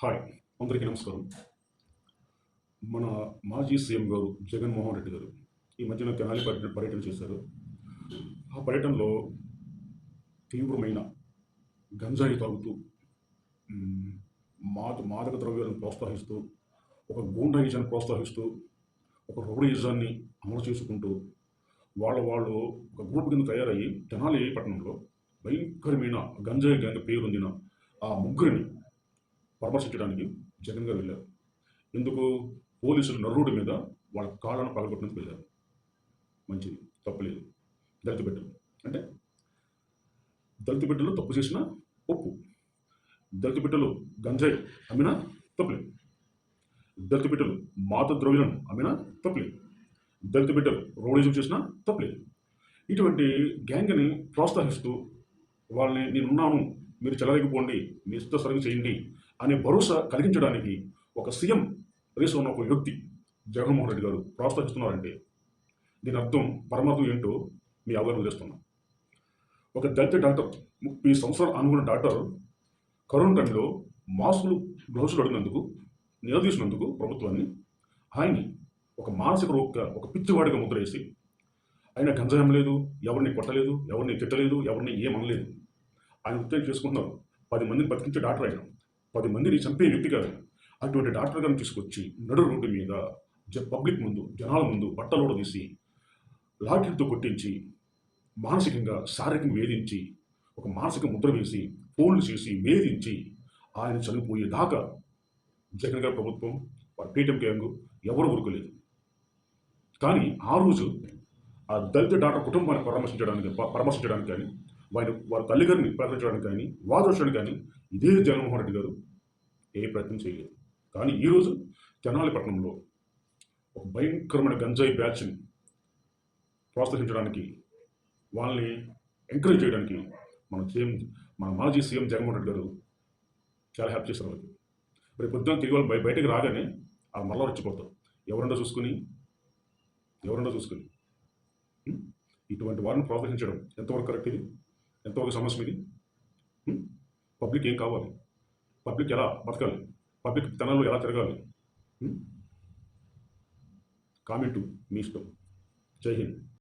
Hi అందరికీ నమస్కారం. మన మాజీ సీఎం గారు జగన్మోహన్ రెడ్డి గారు ఈ మధ్యన తెనాలి పర్యటన పర్యటన చేశారు. ఆ పర్యటనలో తీవ్రమైన గంజాయి తాగుతూ మాద మాదక ద్రవ్యాలను ప్రోత్సహిస్తూ ఒక గూండాయిజాన్ని ప్రోత్సహిస్తూ ఒక రౌడీయిజాన్ని అమలు చేసుకుంటూ వాళ్ళ వాళ్ళు ఒక గ్రూప్ కింద తయారయ్యి తెనాలి పట్టణంలో భయంకరమైన గంజాయి గ్యాంగ్ పేరొందిన ఆ ముగ్గురిని పరామర్శించడానికి జగన్ గారు వెళ్ళారు. ఎందుకు పోలీసులు నర్రుడి మీద వాళ్ళ కాళ్ళను పగలగొట్టినందుకు వెళ్ళారు. మంచిది తప్పలేదు. దళిత బిడ్డలు. అంటే దళిత బిడ్డలు తప్పు చేసిన ఒప్పు. దళిత బిడ్డలు గంజాయి అమ్మినా తప్పలేదు. దళిత బిడ్డలు మాత ద్రవ్యులను అమ్మినా తప్పలేదు. దళిత బిడ్డలు రౌడిజం చేసినా తప్పలేదు. ఇటువంటి గ్యాంగ్ని ప్రోత్సహిస్తూ వాళ్ళని నేనున్నాను మీరు చెలరేగిపోండి మీ ఇష్ట సరిగ్గా చేయండి అనే భరోసా కలిగించడానికి ఒక సీఎం రేసు ఉన్న ఒక వ్యక్తి జగన్మోహన్ రెడ్డి గారు ప్రోత్సహిస్తున్నారంటే దీని అర్థం పరమార్థం ఏంటో మీ అవగాహన చేస్తున్నాం ఒక దళిత డాక్టర్ ముప్పై సంవత్సరాలు అనుకున్న డాక్టర్ కరోనా టైంలో మాస్కులు గ్లౌసులు అడిగినందుకు నిలదీసినందుకు ప్రభుత్వాన్ని ఆయన్ని ఒక మానసిక రోగ ఒక పిచ్చివాడిగా ముద్రేసి ఆయన గంజాయం లేదు ఎవరిని కొట్టలేదు ఎవరిని తిట్టలేదు ఎవరిని ఏమనలేదు. ఆయన ఉద్యోగం చేసుకుంటున్నారు. పది మందిని బతికించే డాక్టర్ ఆయన. పది మందిని చంపే వ్యక్తి కాదు. అటువంటి డాక్టర్ గారిని తీసుకొచ్చి నడు రోడ్డు మీద జ పబ్లిక్ ముందు జనాల ముందు బట్టలోడ తీసి లాఠీలతో కొట్టించి మానసికంగా శారీరకంగా వేధించి ఒక మానసిక ముద్ర వేసి ఫోన్లు చేసి వేధించి ఆయన చనిపోయేదాకా జగన్ గారి ప్రభుత్వం వారి పీఠం గ్యాంగ్ ఎవరు ఊరుకోలేదు. కానీ ఆ రోజు ఆ దళిత డాక్టర్ కుటుంబాన్ని పరామర్శించడానికి పరామర్శించడానికి కానీ వారి వారి తల్లిగారిని పరామర్శించడానికి కానీ వాదర్శడానికి కానీ ఇదే జగన్మోహన్ రెడ్డి గారు ఏ ప్రయత్నం చేయలేదు. కానీ ఈరోజు తెనాలి పట్టణంలో ఒక భయంకరమైన గంజాయి బ్యాచ్ని ప్రోత్సహించడానికి వాళ్ళని ఎంకరేజ్ చేయడానికి మన సీఎం మన మాజీ సీఎం జగన్మోహన్ రెడ్డి గారు చాలా హ్యాపీ చేశారు వాళ్ళకి. రేపు పొద్దున్న తిరిగి వాళ్ళు బయ- బయటకు రాగానే ఆ మళ్ళా వచ్చిపోతారు ఎవరన్నా చూసుకుని ఎవరన్నా చూసుకుని. ఇటువంటి వారిని ప్రోత్సహించడం ఎంతవరకు కరెక్ట్ ఇది? ఎంతవరకు సమస్య ఇది పబ్లిక్ ఏం కావాలి? పబ్లిక్ ఎలా బతకాలి? పబ్లిక్ తనలో ఎలా తిరగాలి? కామెంటు మీ ఇష్టం. జై హింద్.